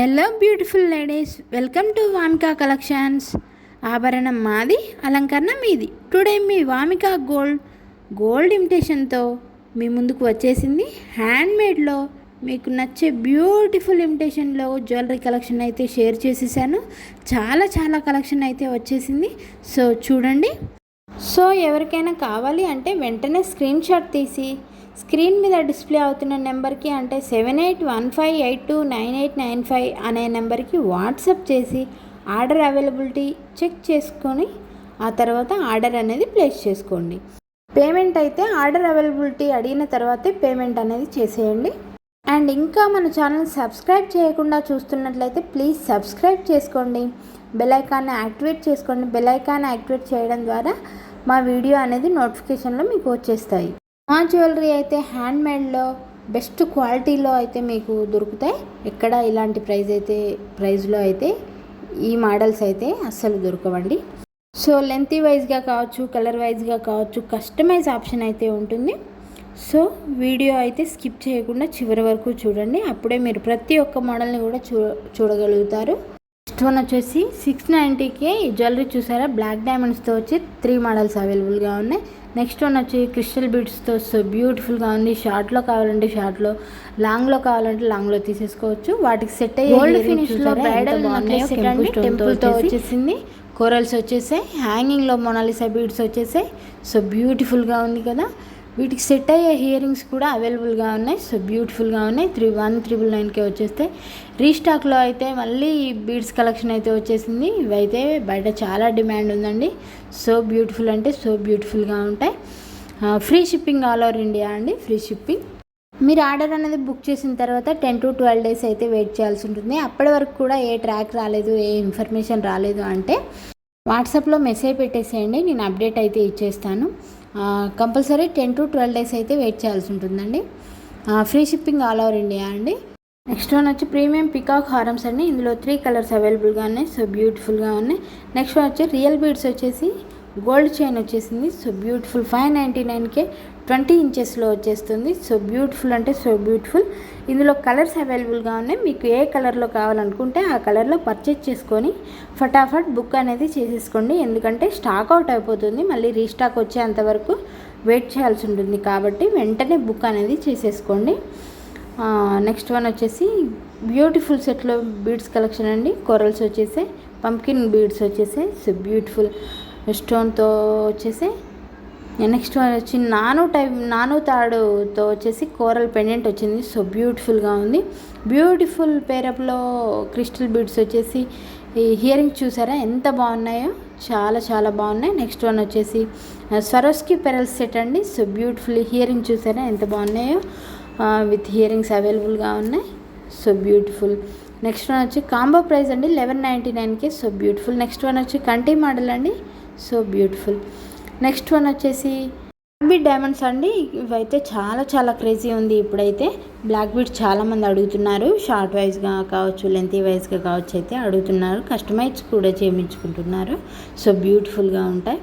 Hello beautiful ladies welcome to Vamika collections ఆభరణం మాది అలంకరణ మీది. టుడే మీ వామికా గోల్డ్ గోల్డ్ ఇమిటేషన్తో మీ ముందుకు వచ్చేసింది. హ్యాండ్మేడ్లో మీకు నచ్చే బ్యూటిఫుల్ ఇమిటేషన్లో జ్యువెలరీ కలెక్షన్ అయితే షేర్ చేసేసాను. చాలా చాలా కలెక్షన్ అయితే వచ్చేసింది. సో చూడండి. సో ఎవరికైనా కావాలి అంటే వెంటనే స్క్రీన్ షాట్ తీసి స్క్రీన్ మీద డిస్ప్లే అవుతున్న నెంబర్కి అంటే seven eight one five eight two nine eight nine five అనే నెంబర్కి వాట్సాప్ చేసి ఆర్డర్ అవైలబిలిటీ చెక్ చేసుకొని ఆ తర్వాత ఆర్డర్ అనేది ప్లేస్ చేసుకోండి. పేమెంట్ అయితే ఆర్డర్ అవైలబిలిటీ అడిగిన తర్వాతే పేమెంట్ అనేది చేసేయండి. అండ్ ఇంకా మన ఛానల్ సబ్స్క్రైబ్ చేయకుండా చూస్తున్నట్లయితే ప్లీజ్ సబ్స్క్రైబ్ చేసుకోండి. బెల్ యాక్టివేట్ చేసుకోండి. బెల్ ఐకాన్ యాక్టివేట్ చేయడం ద్వారా మా వీడియో అనేది నోటిఫికేషన్లో మీకు వచ్చేస్తాయి. ఆ జ్యువెలరీ అయితే హ్యాండ్మేడ్లో బెస్ట్ క్వాలిటీలో అయితే మీకు దొరుకుతాయి. ఎక్కడ ఇలాంటి ప్రైస్ అయితే ప్రైజ్లో అయితే ఈ మోడల్స్ అయితే అస్సలు దొరకవండి. సో లెంత్ వైజ్గా కావచ్చు కలర్ వైజ్గా కావచ్చు కస్టమైజ్ ఆప్షన్ అయితే ఉంటుంది. సో వీడియో అయితే స్కిప్ చేయకుండా చివరి వరకు చూడండి. అప్పుడే మీరు ప్రతి ఒక్క మోడల్ని కూడా చూ చూడగలుగుతారు. నెక్స్ట్ వన్ వచ్చేసి సిక్స్ నైంటీకే జ్యువెలరీ చూసారా? బ్లాక్ డైమండ్స్తో వచ్చి త్రీ మోడల్స్ అవైలబుల్గా ఉన్నాయి. నెక్స్ట్ వన్ వచ్చి క్రిస్టల్ బీడ్స్తో సో బ్యూటిఫుల్గా ఉంది. షార్ట్లో కావాలంటే షార్ట్లో లాంగ్లో కావాలంటే లాంగ్లో తీసేసుకోవచ్చు. వాటికి సెట్ అయ్యే గోల్డ్ ఫినిష్లో బ్రైడల్ టెంపుల్తో వచ్చేసింది. కోరల్స్ వచ్చేసాయి. హ్యాంగింగ్లో మొనాలిసా బీడ్స్ వచ్చేసాయి. సో బ్యూటిఫుల్గా ఉంది కదా. వీటికి సెట్ అయ్యే హియరింగ్స్ కూడా అవైలబుల్గా ఉన్నాయి. సో బ్యూటిఫుల్గా ఉన్నాయి. త్రీ వన్ త్రిబుల్ నైన్కే వచ్చేస్తాయి రీస్టాక్లో అయితే మళ్ళీ బీడ్స్ కలెక్షన్ అయితే వచ్చేసింది. ఇవైతే బయట చాలా డిమాండ్ ఉందండి. సో బ్యూటిఫుల్ అంటే సో బ్యూటిఫుల్గా ఉంటాయి. Free shipping all over India అండి. ఫ్రీ షిప్పింగ్ మీరు ఆర్డర్ అనేది బుక్ చేసిన తర్వాత టెన్ టు ట్వెల్వ్ డేస్ అయితే వెయిట్ చేయాల్సి ఉంటుంది. అప్పటి వరకు కూడా ఏ ట్రాక్ రాలేదు ఏ ఇన్ఫర్మేషన్ రాలేదు అంటే వాట్సాప్లో మెసేజ్ పెట్టేసేయండి. నేను అప్డేట్ అయితే ఇచ్చేస్తాను. Compulsory ten to twelve days అయితే వెయిట్ చేయాల్సి ఉంటుందండి. Free shipping all over India అండి. నెక్స్ట్ వన్ వచ్చి ప్రీమియం పికాక్ హారమ్స్ అండి. ఇందులో త్రీ కలర్స్ అవైలబుల్గా ఉన్నాయి. సో బ్యూటిఫుల్గా ఉన్నాయి. నెక్స్ట్ వన్ వచ్చి రియల్ బీడ్స్ వచ్చేసి గోల్డ్ చైన్ వచ్చేసింది. సో బ్యూటిఫుల్ ఫైవ్ నైంటీ నైన్కే ట్వంటీ ఇంచెస్లో వచ్చేస్తుంది. సో బ్యూటిఫుల్ అంటే సో బ్యూటిఫుల్. ఇందులో కలర్స్ అవైలబుల్గా ఉన్నాయి. మీకు ఏ కలర్లో కావాలనుకుంటే ఆ కలర్లో పర్చేజ్ చేసుకొని ఫటాఫట్ బుక్ అనేది చేసేసుకోండి. ఎందుకంటే స్టాక్ అవుట్ అయిపోతుంది. మళ్ళీ రీస్టాక్ వచ్చేంత వరకు వెయిట్ చేయాల్సి ఉంటుంది కాబట్టి వెంటనే బుక్ అనేది చేసేసుకోండి. నెక్స్ట్ వన్ వచ్చేసి బ్యూటిఫుల్ సెట్లో బీడ్స్ కలెక్షన్ అండి. కొరల్స్ వచ్చేసి పంకిన్ బీడ్స్ వచ్చేసి సో బ్యూటిఫుల్ స్టోన్తో వచ్చేసి నెక్స్ట్ వన్ వచ్చి నాను టైప్ నాను తాడుతో వచ్చేసి కోరల్ పెండెంట్ వచ్చింది. సో బ్యూటిఫుల్గా ఉంది. బ్యూటిఫుల్ పేరప్లో క్రిస్టల్ బీడ్స్ వచ్చేసి ఈ హియరింగ్ చూసారా? ఎంత బాగున్నాయో? చాలా చాలా బాగున్నాయి. నెక్స్ట్ వన్ వచ్చేసి స్వరోస్కి పెరల్స్ సెట్ అండి. సో బ్యూటిఫుల్ హియరింగ్ చూసారా? ఎంత బాగున్నాయో? విత్ హియరింగ్స్ అవైలబుల్గా ఉన్నాయి. సో బ్యూటిఫుల్ నెక్స్ట్ వన్ వచ్చి కాంబో ప్రైస్ అండి. లెవెన్ నైంటీ నైన్కి సో బ్యూటిఫుల్ నెక్స్ట్ వన్ వచ్చి కంటి మోడల్ అండి. సో బ్యూటిఫుల్ నెక్స్ట్ వన్ వచ్చేసి బీట్ డైమండ్స్ అండి. ఇవైతే చాలా చాలా క్రేజీ ఉంది ఇప్పుడైతే. బ్లాక్ బీట్ చాలామంది అడుగుతున్నారు. షార్ట్ వైజ్గా కావచ్చు లెంతీ వైజ్గా కావచ్చు అయితే అడుగుతున్నారు. కస్టమైజ్ కూడా చేయించుకుంటున్నారు. సో బ్యూటిఫుల్గా ఉంటాయి.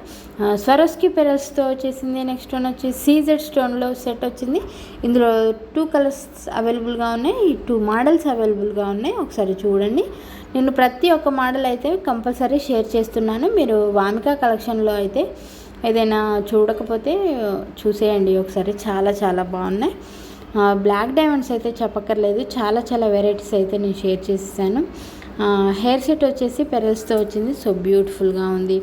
స్వరస్కి పెరల్స్తో వచ్చేసింది. నెక్స్ట్ వన్ వచ్చి సీజెడ్ స్టోన్లో సెట్ వచ్చింది. ఇందులో టూ కలర్స్ అవైలబుల్గా ఉన్నాయి. టూ మోడల్స్ అవైలబుల్గా ఉన్నాయి. ఒకసారి చూడండి. నేను ప్రతి ఒక్క మోడల్ అయితే కంపల్సరీ షేర్ చేస్తున్నాను. మీరు వామికా కలెక్షన్లో అయితే ఏదైనా చూడకపోతే చూసేయండి ఒకసారి. చాలా చాలా బాగున్నాయి. బ్లాక్ డైమండ్స్ అయితే చెప్పక్కర్లేదు. చాలా చాలా వెరైటీస్ అయితే నేను షేర్ చేసేసాను. హెయిర్ సెట్ వచ్చేసి పెరల్స్తో వచ్చింది. సో బ్యూటిఫుల్గా ఉంది.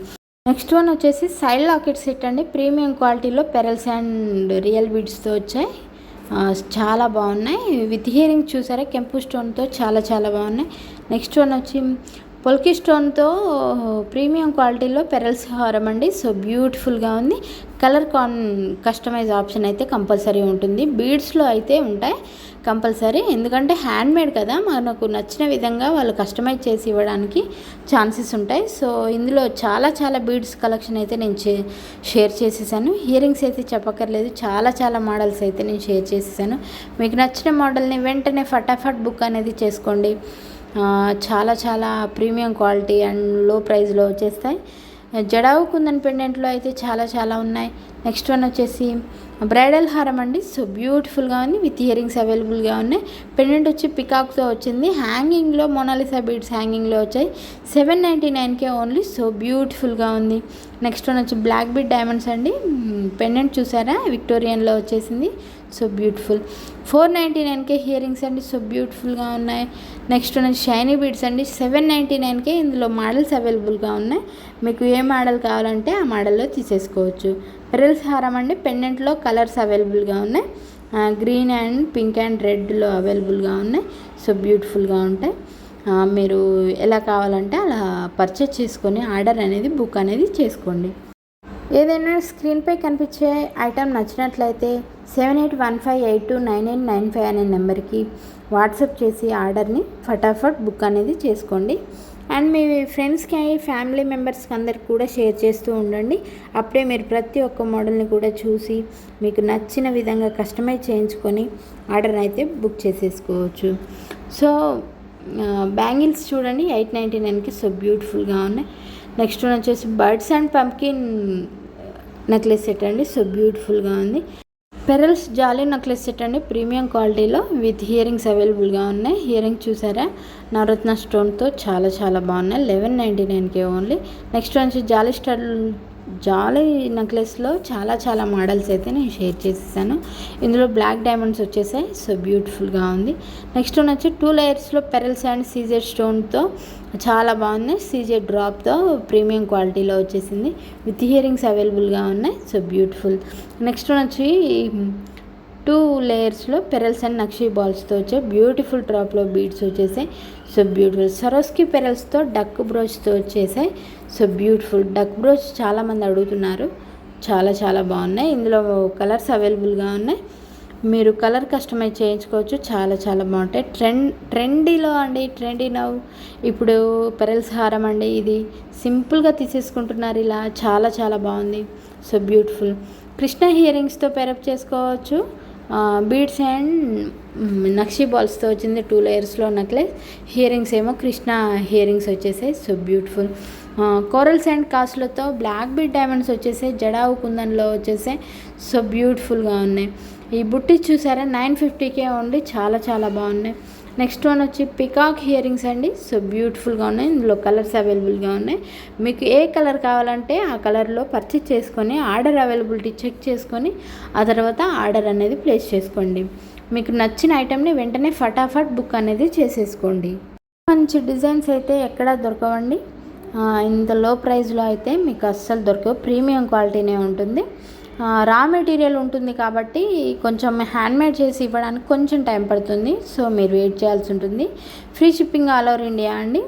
నెక్స్ట్ వన్ వచ్చేసి సైడ్ లాకెట్ సెట్ అండి. ప్రీమియం క్వాలిటీలో పెరల్స్ అండ్ రియల్ బీడ్స్తో వచ్చాయి. చాలా బాగున్నాయి. విత్ హియరింగ్ చూసారా? కెంపు స్టోన్తో చాలా చాలా బాగున్నాయి. నెక్స్ట్ వన్ వచ్చి పొల్కి స్టోన్తో ప్రీమియం క్వాలిటీలో పెరల్స్ హారం అండి. సో బ్యూటిఫుల్గా ఉంది. కలర్ కాన్ కస్టమైజ్ ఆప్షన్ అయితే కంపల్సరీ ఉంటుంది. బీడ్స్లో అయితే ఉంటాయి కంపల్సరీ. ఎందుకంటే హ్యాండ్మేడ్ కదా మనకు నచ్చిన విధంగా వాళ్ళు కస్టమైజ్ చేసి ఇవ్వడానికి ఛాన్సెస్ ఉంటాయి. సో ఇందులో చాలా చాలా బీడ్స్ కలెక్షన్ అయితే నేను షేర్ చేసేసాను. ఇయరింగ్స్ అయితే చెప్పక్కర్లేదు. చాలా చాలా మోడల్స్ అయితే నేను షేర్ చేసేసాను. మీకు నచ్చిన మోడల్ని వెంటనే ఫటాఫట్ బుక్ అనేది చేసుకోండి. చాలా చాలా ప్రీమియం క్వాలిటీ అండ్లో ప్రైస్లో వచ్చేస్తాయి. జడావు కుందన్ పెండెంట్లో అయితే చాలా చాలా ఉన్నాయి. నెక్స్ట్ వన్ వచ్చేసి బ్రైడల్ హారం అండి. సో బ్యూటిఫుల్గా ఉంది. విత్ ఇయరింగ్స్ అవైలబుల్గా ఉన్నాయి. పెండెంట్ వచ్చి పికాక్తో వచ్చింది. హ్యాంగింగ్లో మొనాలిసా బీడ్స్ హ్యాంగింగ్లో వచ్చాయి. సెవెన్ నైంటీ నైన్కే ఓన్లీ. సో బ్యూటిఫుల్గా ఉంది. నెక్స్ట్ వన్ వచ్చి బ్లాక్ బీడ్ డైమండ్స్ అండి. పెండెంట్ చూసారా? విక్టోరియన్లో వచ్చేసింది. So beautiful. ఫోర్ నైంటీ నైన్కే హియరింగ్స్ అండి. సో బ్యూటిఫుల్గా ఉన్నాయి. నెక్స్ట్ ఉన్న షైనీ బీడ్స్ అండి. సెవెన్ నైంటీ నైన్కే ఇందులో మోడల్స్ అవైలబుల్గా ఉన్నాయి. మీకు ఏ మోడల్ కావాలంటే ఆ మోడల్లో తీసేసుకోవచ్చు. పెరల్స్ హారం అండి పెండెంట్లో కలర్స్ అవైలబుల్గా ఉన్నాయి. గ్రీన్ అండ్ పింక్ అండ్ రెడ్లో అవైలబుల్గా ఉన్నాయి. సో బ్యూటిఫుల్గా ఉంటాయి. మీరు ఎలా కావాలంటే అలా పర్చేజ్ చేసుకొని ఆర్డర్ అనేది బుక్ అనేది చేసుకోండి. ఏదైనా స్క్రీన్పై కనిపించే ఐటెం నచ్చినట్లయితే seven eight one five eight two nine eight nine five అనే నెంబర్కి వాట్సాప్ చేసి ఆర్డర్ని ఫటాఫట్ బుక్ అనేది చేసుకోండి. అండ్ మీ ఫ్రెండ్స్కి ఫ్యామిలీ మెంబర్స్కి అందరికి కూడా షేర్ చేస్తూ ఉండండి. అప్పుడే మీరు ప్రతి ఒక్క మోడల్ని కూడా చూసి మీకు నచ్చిన విధంగా కస్టమైజ్ చేయించుకొని ఆర్డర్ అయితే బుక్ చేసేసుకోవచ్చు. సో బ్యాంగిల్స్ చూడండి ఎయిట్ నైంటీ నైన్కి సో బ్యూటిఫుల్గా ఉన్నాయి. నెక్స్ట్ వచ్చేసి birds and pumpkin necklace set అండి సో బ్యూటిఫుల్గా ఉంది. పెరల్స్ జాలీ నెక్లెస్ సెట్ అండి. ప్రీమియం క్వాలిటీలో విత్ హియరింగ్స్ అవైలబుల్గా ఉన్నాయి. హియరింగ్ చూసారా? నవరత్న స్టోన్తో చాలా చాలా బాగున్నాయి. లెవెన్ నైంటీ నైన్కే ఓన్లీ. నెక్స్ట్ వచ్చి జాలీ స్టడ్ జాలీ నెక్లెస్లో చాలా చాలా మోడల్స్ అయితే నేను షేర్ చేసేసాను. ఇందులో బ్లాక్ డైమండ్స్ వచ్చేసాయి. సో బ్యూటిఫుల్గా ఉంది. నెక్స్ట్ వన్ వచ్చి టూ లేయర్స్లో పెరల్స్ అండ్ సీజెడ్ స్టోన్తో చాలా బాగుంది సీజెడ్ డ్రాప్తో ప్రీమియం క్వాలిటీలో వచ్చేసింది. విత్ హియరింగ్స్ అవైలబుల్గా ఉన్నాయి. So beautiful. నెక్స్ట్ వన్ వచ్చి టూ లేయర్స్లో పెరల్స్ అండ్ నక్షి బాల్స్తో వచ్చే బ్యూటిఫుల్ డ్రాప్లో బీడ్స్ వచ్చేసాయి సో బ్యూటిఫుల్ సరోస్కి పెరల్స్తో డక్ బ్రోచ్తో వచ్చేసాయి సో బ్యూటిఫుల్. డక్ బ్రోచ్ చాలామంది అడుగుతున్నారు. చాలా చాలా బాగున్నాయి. ఇందులో కలర్స్ అవైలబుల్గా ఉన్నాయి. మీరు కలర్ కస్టమైజ్ చేయించుకోవచ్చు. చాలా చాలా బాగుంటాయి. ట్రెండ్ ట్రెండీలో అండి ట్రెండీ నవ్ ఇప్పుడు పెరల్స్ హారం అండి ఇది. సింపుల్గా తీసేసుకుంటున్నారు ఇలా. చాలా చాలా బాగుంది. So beautiful. కృష్ణ హియరింగ్స్తో పెరప్ చేసుకోవచ్చు. బీడ్స్ అండ్ నక్షీ బాల్స్తో వచ్చింది టూ లేయర్స్లో నెక్లెస్ హియరింగ్స్ ఏమో కృష్ణ హియరింగ్స్ వచ్చేసాయి. So beautiful. కోరల్స్ అండ్ కాస్ట్లతో బ్లాక్ బీడ్ డైమండ్స్ వచ్చేసాయి. జడావు కుందన్లో వచ్చేసాయి. సో బ్యూటిఫుల్గా ఉన్నాయి. ఈ బుట్టి చూసారా? నైన్ ఫిఫ్టీకే ఉండి చాలా చాలా బాగున్నాయి. నెక్స్ట్ వన్ వచ్చి పికాక్ హియరింగ్స్ అండి. సో బ్యూటిఫుల్గా ఉన్నాయి. ఇందులో కలర్స్ అవైలబుల్గా ఉన్నాయి. మీకు ఏ కలర్ కావాలంటే ఆ కలర్లో పర్చేస్ చేసుకొని ఆర్డర్ అవైలబిలిటీ చెక్ చేసుకొని ఆ తర్వాత ఆర్డర్ అనేది ప్లేస్ చేసుకోండి. మీకు నచ్చిన ఐటెంని వెంటనే ఫటాఫట్ బుక్ అనేది చేసేసుకోండి. మంచి డిజైన్స్ అయితే ఎక్కడా దొరకవండి. ఇంత లో ప్రైస్లో అయితే మీకు అస్సలు దొరకవు. ప్రీమియం క్వాలిటీనే ఉంటుంది. రా మెటీరియల్ ఉంటుంది కాబట్టి కొంచెం హ్యాండ్మేడ్ చేసి ఇవ్వడానికి కొంచెం టైం పడుతుంది. సో మీరు వెయిట్ చేయాల్సి ఉంటుంది. Free shipping all over India అండి.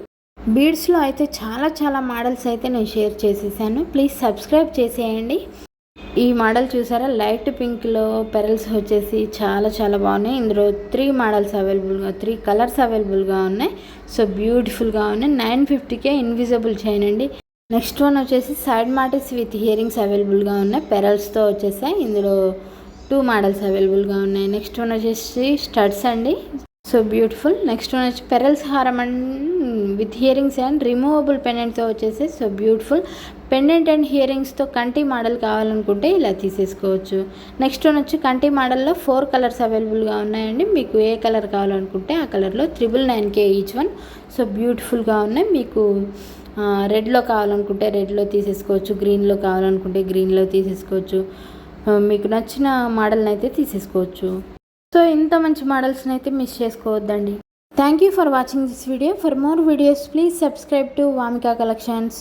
బీడ్స్లో అయితే చాలా చాలా మోడల్స్ అయితే నేను షేర్ చేసేసాను. ప్లీజ్ సబ్స్క్రైబ్ చేసేయండి. ఈ మోడల్ చూసారా? లైట్ పింక్లో పెరల్స్ వచ్చేసి చాలా చాలా బాగున్నాయి. ఇందులో త్రీ మోడల్స్ అవైలబుల్గా త్రీ కలర్స్ అవైలబుల్గా ఉన్నాయి. సో బ్యూటిఫుల్గా ఉన్నాయి. నైన్ ఫిఫ్టీకే ఇన్విజిబుల్ చేయనండి నెక్స్ట్ వన్ వచ్చేసి సైడ్ మాటిస్ విత్ హియరింగ్స్ అవైలబుల్గా ఉన్నాయి. పెరల్స్తో వచ్చేసాయి. ఇందులో టూ మోడల్స్ అవైలబుల్గా ఉన్నాయి. నెక్స్ట్ వన్ వచ్చేసి స్టడ్స్ అండి. So beautiful. నెక్స్ట్ వన్ వచ్చి పెరల్స్ హారం and with earrings and removable పెండెంట్తో వచ్చేసి సో బ్యూటిఫుల్. పెండెంట్ అండ్ హియరింగ్స్తో కంటి మోడల్ కావాలనుకుంటే ఇలా తీసేసుకోవచ్చు. నెక్స్ట్ వన్ వచ్చి కంటి మోడల్లో ఫోర్ కలర్స్ అవైలబుల్గా ఉన్నాయండి. మీకు ఏ కలర్ కావాలనుకుంటే ఆ కలర్లో త్రిబుల్ నైన్ కే ఈచ్ వన్. సో బ్యూటిఫుల్గా ఉన్నాయి. మీకు రెడ్లో కావాలనుకుంటే రెడ్లో తీసేసుకోవచ్చు గ్రీన్లో కావాలనుకుంటే గ్రీన్లో తీసేసుకోవచ్చు. మీకు నచ్చిన మోడల్ని అయితే తీసేసుకోవచ్చు. సో ఇంత మంచి మోడల్స్ని అయితే మిస్ చేసుకోవద్దండి. Thank you for watching this video. For more videos please subscribe to Vamika collections.